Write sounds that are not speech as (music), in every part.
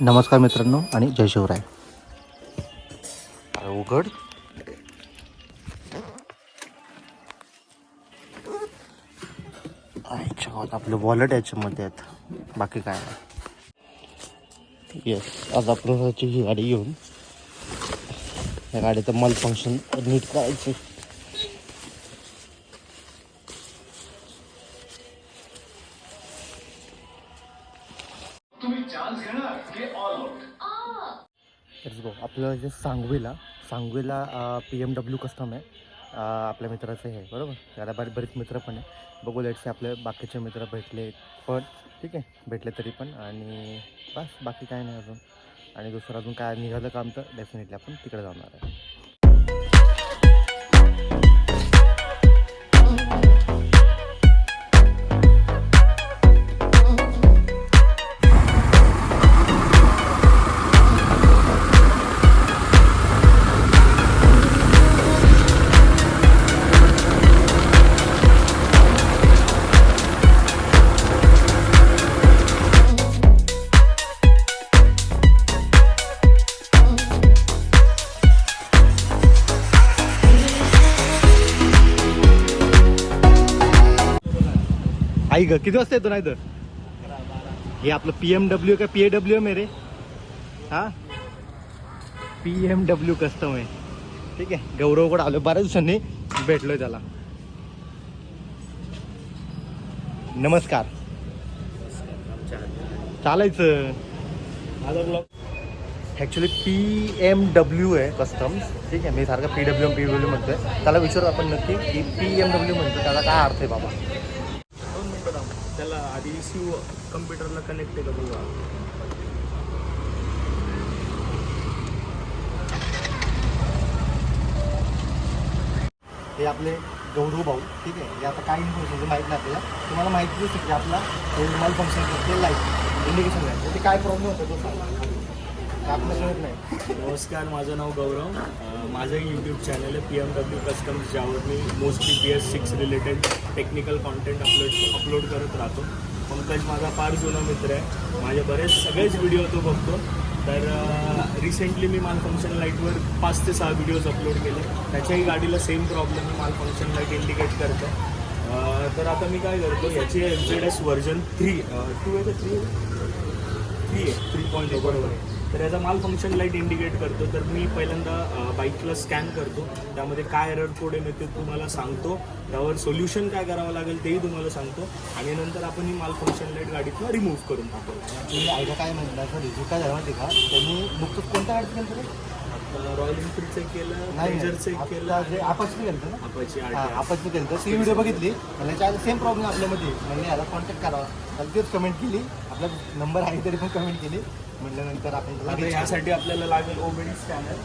नमस्कार मित्रांनो आणि जय शिवराय. उघड. आपलं वॉलेट याच्यामध्ये आहेत बाकी काय नाही. येस आज आपण ही गाडी घेऊन. या गाडीचं मल फंक्शन नीट करायचं. लेट्स आपलं जे सांगवीला सांगवीला पी एम डब्ल्यू कस्टम आहे. आपल्या मित्राचं हे बरोबर? त्याला बरे बरेच मित्र पण आहे बघू लेट्स आपले बाकीचे मित्र भेटले पण ठीक आहे भेटले तरी पण आणि बस बाकी काय नाही अजून. आणि दुसरं अजून काय निघालं काम तर डेफिनेटली आपण तिकडे जाणार आहे. ग किती वाजता येतो नाही तर? हे आपलं पी एम डब्ल्यू का पी ए डब्ल्यू आहे रे? हा? पी एम डब्ल्यू कस्टम आहे. ठीक आहे. गौरवकडे आलो. बऱ्याच दिवसांनी भेटलोय त्याला. नमस्कार. चालायचं. ॲक्च्युली पी एम डब्ल्यू आहे कस्टम्स ठीक आहे. मी सारखं पी डब्ल्यू पी डब्ल्यू म्हणतोय. त्याला विचारू आपण नक्की की पी एम डब्ल्यू म्हणतो त्याला काय अर्थ आहे बाबा? त्याला आधी इश्यू कम्प्युटरला कनेक्ट आहे का बघा. हे आपले गौरव भाऊ ठीक आहे? हे आता काय इन्फॉर्मेशन माहीत नाही आपल्याला. तुम्हाला माहितीच आहे की आपला मोबाईल फंक्शन करते लाइट इंडिकेशन आहे. ते काय प्रॉब्लेम होतो तो सांगा. आपल्याला कळत नाही? नमस्कार माझं नाव गौरव. माझं यूट्यूब चॅनल आहे पी एम डब्ल्यू कस्टम्स ज्यावर मी mostly P S six related technical content upload upload करत राहतो. पंकज माझा फार जुना मित्र आहे. माझे बरेच सगळेच व्हिडिओ तो बघतो. तर रिसेंटली मी माल फंक्शन लाईटवर पाच ते सहा व्हिडिओज अपलोड केले. त्याच्याही गाडीला same problem malfunction light indicate करतं. तर आता मी काय करतो याची F Z S version three two आहे का थ्री थ्री आहे. थ्री पॉईंट बरोबर आहे तर याचा माल फंक्शन लाइट इंडिकेट करतो. तर मी पहिल्यांदा बाईकला स्कॅन करतो. त्यामध्ये काय एरर कोड आहे मी ते तुम्हाला सांगतो. त्यावर सोल्युशन काय करावं लागेल तेही तुम्हाला सांगतो. आणि नंतर आपण ही माल फंक्शन लाइट गाडीतनं रिमूव्ह करून टाकू. तुम्ही ऐका काय म्हणता सर रिझ्यू काय झालं माहिती का? त्यांनी नुकतंच कोणत्या गाडीत केलं रॉयल एनफील्डचं केलं रेंजरचं केलं. जे आपच केलं ना? आपाची आपण केलं ती व्हिडिओ बघितली. म्हणजे सेम प्रॉब्लेम आपल्यामध्ये. म्हणजे याला कॉन्टॅक्ट करावा. तेच कमेंट केली. आपला नंबर आहे तरी पण कमेंट केली. म्हटल्यानंतर आपण. यासाठी आपल्याला लागेल ओबीडी स्कॅनर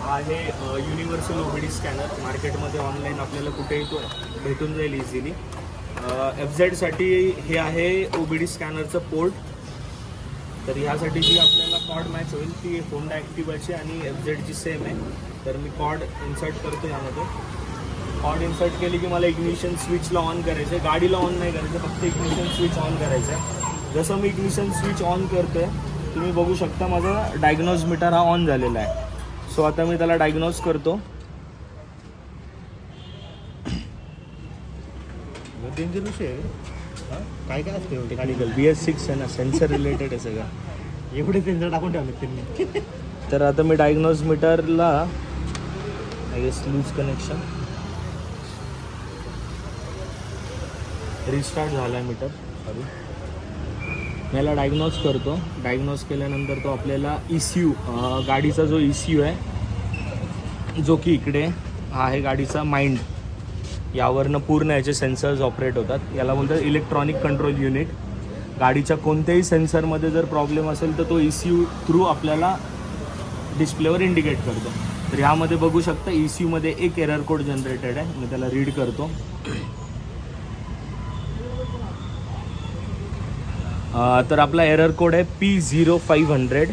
हा आहे युनिव्हर्सल ओबीडी स्कॅनर मार्केटमध्ये ऑनलाईन आपल्याला कुठेही तो भेटून जाईल इझिली एफ झेडसाठी हे आहे ओबीडी स्कॅनरचं पोर्ट तर ह्यासाठी जी आपल्याला कॉर्ड मॅच होईल ती होंडा ॲक्टिवाची आणि एफ झेडची सेम आहे. तर मी कॉर्ड इन्सर्ट करतो यामध्ये. कॉर्ड इन्सर्ट केली की मला इग्निशन स्विचला ऑन करायचं आहे गाडीला ऑन नाही करायचं फक्त इग्निशन स्विच ऑन करायचं आहे जसं मी इग्निशन स्विच ऑन करतोय तुम्ही बघू शकता माझा डायग्नोज मीटर हा ऑन झालेला आहे. सो आता मी त्याला डायग्नोज करतो. (coughs) डेंजर विषय आहे? काय काय असते? टेक्निकल बी एस सिक्स आहे ना सेन्सर रिलेटेड आहे सगळं. (laughs) एवढे डेंजर टाकून ठेवले त्यांनी. (laughs) तर आता मी डायग्नोज मीटरला I guess loose connection restart झाला आहे मीटर सॉरी याला डायग्नोज करतो. डायग्नोज केल्यानंतर तो आपल्याला ई गाडीचा जो ई आहे जो की इकडे हा आहे गाडीचा माइंड यावरनं पूर्ण याचे सेन्सर्स ऑपरेट होतात. याला बोलतात इलेक्ट्रॉनिक कंट्रोल युनिट गाडीच्या कोणत्याही सेन्सरमध्ये जर प्रॉब्लेम असेल तर तो ई सी यू थ्रू आपल्याला डिस्प्लेवर इंडिकेट करतो. तर ह्यामध्ये बघू शकता ई सी यूमध्ये एक एरर कोड जनरेटेड आहे. मी त्याला रीड करतो. तर आपला एरर कोड आहे पी झिरो फाईव्ह हंड्रेड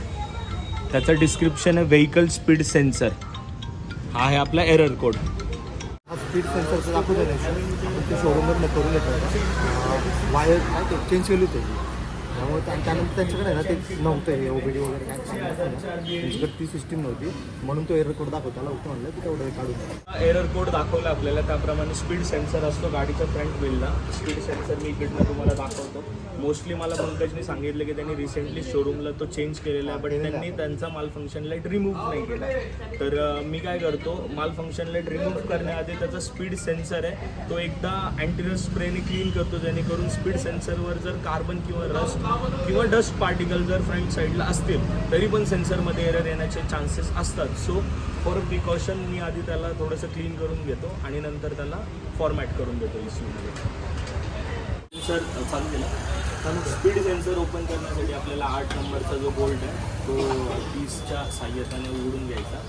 त्याचं डिस्क्रिप्शन आहे व्हेकल स्पीड सेन्सर हा आहे आपला एरर कोड हा स्पीड सेन्सरचं दाखवतो त्याचं ते शोरूमवरनं करून येतो वायर चेंज केली होती त्यामुळे त्या- त्यानंतर त्यांच्याकडे ना ते नव्हतं हे ओबीडी वगैरे काय त्यांच्याकडे ती सिस्टीम नव्हती. म्हणून तो एअर कोड दाखवतो. त्याला होतं म्हणलं की तेवढं काढून एरर कोड दाखवला आपल्याला. त्याप्रमाणे स्पीड सेन्सर असतो गाडीच्या फ्रंट व्हीलला स्पीड सेन्सर मी इकडनं तुम्हाला दाखवतो. मोस्टली मला पंकजने सांगितलं की त्यांनी रिसेंटली शोरूमला तो चेंज केलेला आहे बट त्यांनी त्यांचा माल फंक्शन लाइट रिमूव्ह नाही केला. तर मी काय करतो माल फंक्शन लाइट रिमूव्ह करण्याआधी त्याचा स्पीड सेन्सर आहे तो एकदा अँटीरस स्प्रेने क्लीन करतो जेणेकरून स्पीड सेन्सरवर जर कार्बन किंवा रस्ट किंवा डस्ट पार्टिकल जर फ्रंट साईडला असतील तरी पण सेन्सरमध्ये एरर येण्याचे चान्सेस असतात. सो फॉर प्रिकॉशन मी आधी त्याला थोडंसं क्लीन करून घेतो आणि नंतर त्याला फॉर्मॅट करून देतो इस्यूमध्ये सर चालू केला. स्पीड सेन्सर ओपन करण्यासाठी आपल्याला आठ नंबरचा जो बोल्ट आहे तो तीसच्या साह्यताने उघडून घ्यायचा.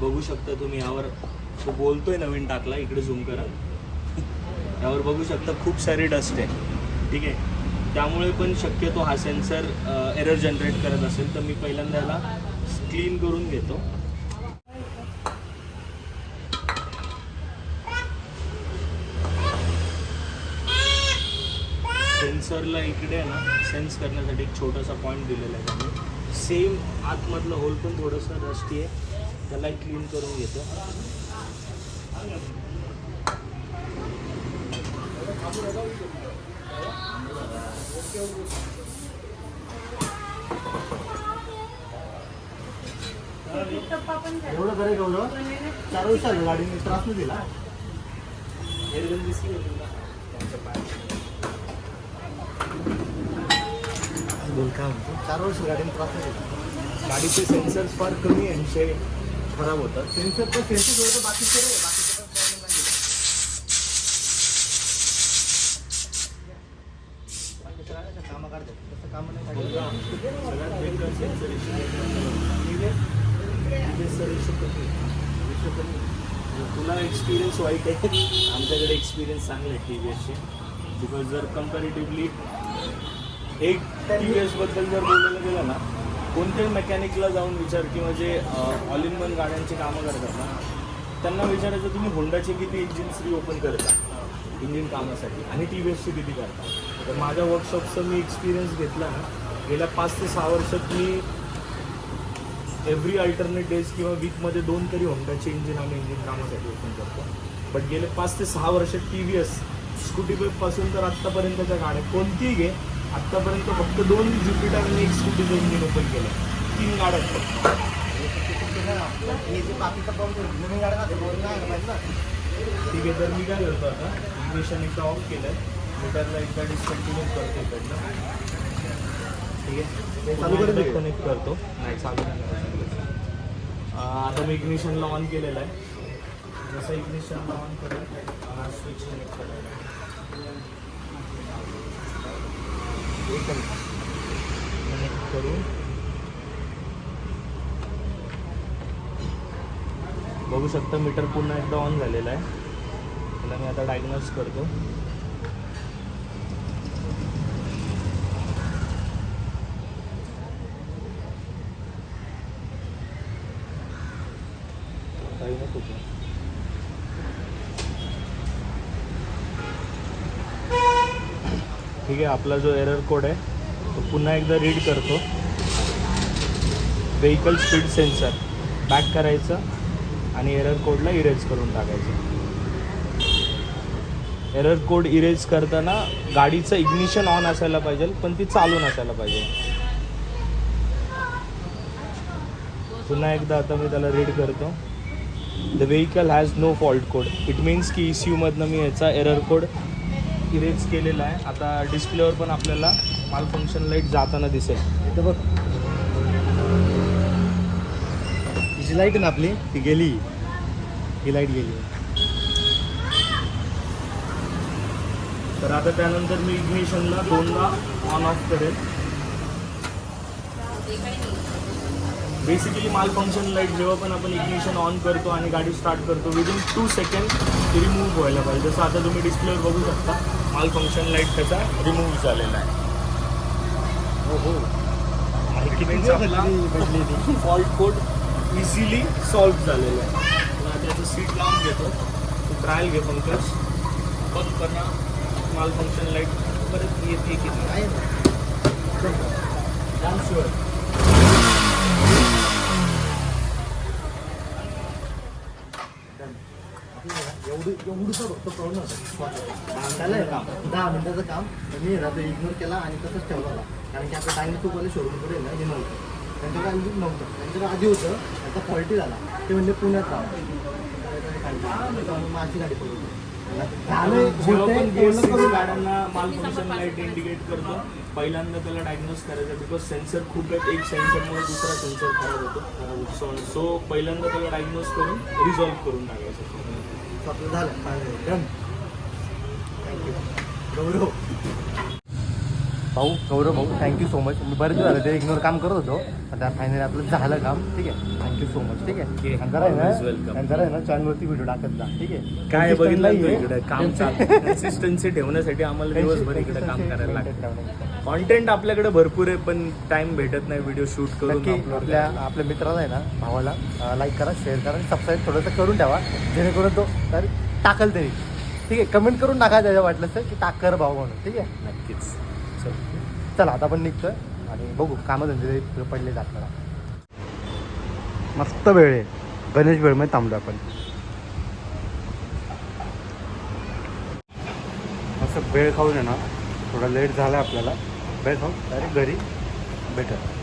बघू शकता तुम्ही यावर तो बोलतोय नवीन टाकला इकडे झूम करा. यावर बघू शकता खूप सारी डस्ट आहे. ठीक आहे? त्यामुळे पण शक्यतो हा सेन्सर एरर जनरेट करत असेल तर मी पहिल्यांदा याला क्लीन करून घेतो. सेन्सरला इकडे आहे ना सेन्स करण्यासाठी एक छोटासा पॉईंट दिलेला आहे सेम आतमधलं होल पण थोडंसं रस्टी आहे. त्याला क्लीन करून घेतो. एवढं करे एवढं? चार वर्ष आलं गाडीने त्रास नाही दिला. बोल काय म्हणतो? चार वर्ष गाडीने त्रास नाही दिला. गाडीचे सेन्सर्स फार कमी यांचे खराब होतात. सेन्सर तर सेन्सर होतं बाकीचे तुला एक्सपिरियन्स वाईट आहे. आमच्याकडे एक्सपिरियन्स चांगले आहे टी व्ही एसचे बिकॉज जर कम्पॅरेटिव्हली एक टी व्ही एसबद्दल जर बोलायला गेलं ना कोणत्याही मेकॅनिकला जाऊन विचार किंवा जे ऑल इन वन गाड्यांची कामं करतात ना त्यांना विचारायचं तुम्ही होंडाचे किती इंजिन्स रिओपन करता? इंजिन कामासाठी. आणि टी व्ही एसचे किती करता? तर माझ्या वर्कशॉपचं मी एक्सपिरियन्स घेतला ना गेल्या पाच ते सहा वर्षात मी एव्हरी अल्टरनेट डेज किंवा वीकमध्ये दोन तरी होंडाचे इंजिन आम्ही इंजिन कामासाठी ओपन करतो बट गेले पाच ते सहा वर्ष टी व्ही एस स्कूटी पासून तर आत्तापर्यंतच्या गाड्या कोणतीही घे आत्तापर्यंत फक्त दोन ज्युपिटरने आणि एक स्कूटीचं इंजिन ओपन केलं तीन गाड्या आहेत फक्त. हे जे प्रॉब्लेम गाड्या ना ठीक आहे तर मी काय करतो आता इग्निशन एकदा ऑफ केलं मीटरला एकदा डिस्कंटिन्यू करतो इकडनं. ठीक आहे. चालू करून. कनेक्ट करतो. नाही चालू आता मी इग्निशनला ऑन केलेलं आहे. जसं इग्निशनला ऑन करेल स्विच कनेक्ट करेल कनेक्ट करून बघू शकता मीटर पुन्हा एकदा ऑन झालेला आहे. त्याला मी आता डायग्नोज करतो Diagnose होतो. ठीक आहे आपला जो एरर कोड आहे तो पुन्हा एकदा रीड करतो. व्हेकल स्पीड सेन्सर बॅक करायचं आणि एरर कोडला इरेज करून टाकायचं. एरर कोड इरेज करताना गाडीचं इग्निशन ऑन असायला पाहिजे पण ती चालू नसायला पाहिजे. पुन्हा एकदा आता मी त्याला रीड करतो. The vehicle has no fault code it means की ई सी यूमधनं मी याचा एरर कोड इरेज केलेला आहे. आता डिस्प्लेवर पण आपल्याला माल फंक्शन लाइट जाताना दिसेल. इथं बघ. जी लाइट आहे ना आपली? ती गेली. ही लाइट गेली. तर आता त्यानंतर मी इग्निशनला दोनदा ऑन ऑफ करेल. बेसिकली माल फंक्शन लाइट जेव्हा पण आपण इग्निशन ऑन करतो आणि गाडी स्टार्ट करतो विदिन टू सेकंड रिमूव्ह व्हायला पाहिजे. जसं आता तुम्ही डिस्प्लेवर बघू शकता. माल फंक्शन लाइट त्याचा रिमूव्ह झालेला आहे. हो हो फॉल्ट कोड इझिली सॉल्व्ह झालेला आहे. तर आता याचं सीट लावून घेतो. ट्रायल घे पंकज. बघ पण माल फंक्शन लाइट परत येते की नाही? जाम एवढं एवढंच फक्त प्रॉब्लेम होता झालंय काम. दहा मिनिटाचं काम. मी रात्री इग्नोर केला आणि तसंच ठेवला होता. कारण की आपलं टाइम तू बोलले शोरूमकडे ना हे नव्हतं. त्यांच्याकडे अजून नव्हतं. त्यांच्याकडे आधी होतं. त्याचा फॉल्टी झाला. ते म्हणजे पुण्यात राहा. माझी गाडी पडली जेव्हा पण BS6 गाड्यांना माल फंक्शन लाइट इंडिकेट करतो. पहिल्यांदा त्याला डायग्नोज करायचं बिकॉज सेन्सर खूप आहेत. एक सेन्सरमुळे दुसरा सेन्सर खराब होतो. सो सो पहिल्यांदा त्याला डायग्नोज करून रिझॉल्व्ह करून टाकायचं. आपलं झालं डन थँक्यू गौरव भाऊ गौरव भाऊ थँक्यू सो मच मी बरेच झालं ते इग्नोर काम करत होतो. आता फायनली आपलं झालं काम ठीक आहे? थँक्यू सो मच ठीक आहे. आणि जरा आहे ना जरा आहे ना चॅनलवरती व्हिडिओ टाकत जा ठीक आहे? काय बघितलं काम कन्सिस्टन्सी ठेवण्यासाठी आम्हाला दिवसभर इकडे काम करायला लागतं. कॉन्टेंट आपल्याकडे भरपूर आहे पण टाइम भेटत नाही व्हिडिओ शूट करून आपल्या. आपल्या मित्राला आहे ना भावाला लाईक करा शेअर करा आणि सबस्क्राईब थोडंसं करून ठेवा. जेणेकरून तो तर टाकल तरी. ठीक आहे? कमेंट करून टाका त्याच्या वाटलं तर की टाक कर भाऊ म्हणून ठीक आहे? नक्कीच. चला आता पण निघतोय आणि बघू कामधंदे पडले आपल्याला मस्त वेळ आहे. गणेश वेळमध्ये थांबलो आपण. असं वेळ खाऊन आहे ना. थोडा लेट झाला आपल्याला. वेळ खाऊन हो, डायरेक्ट घरी. बेटर.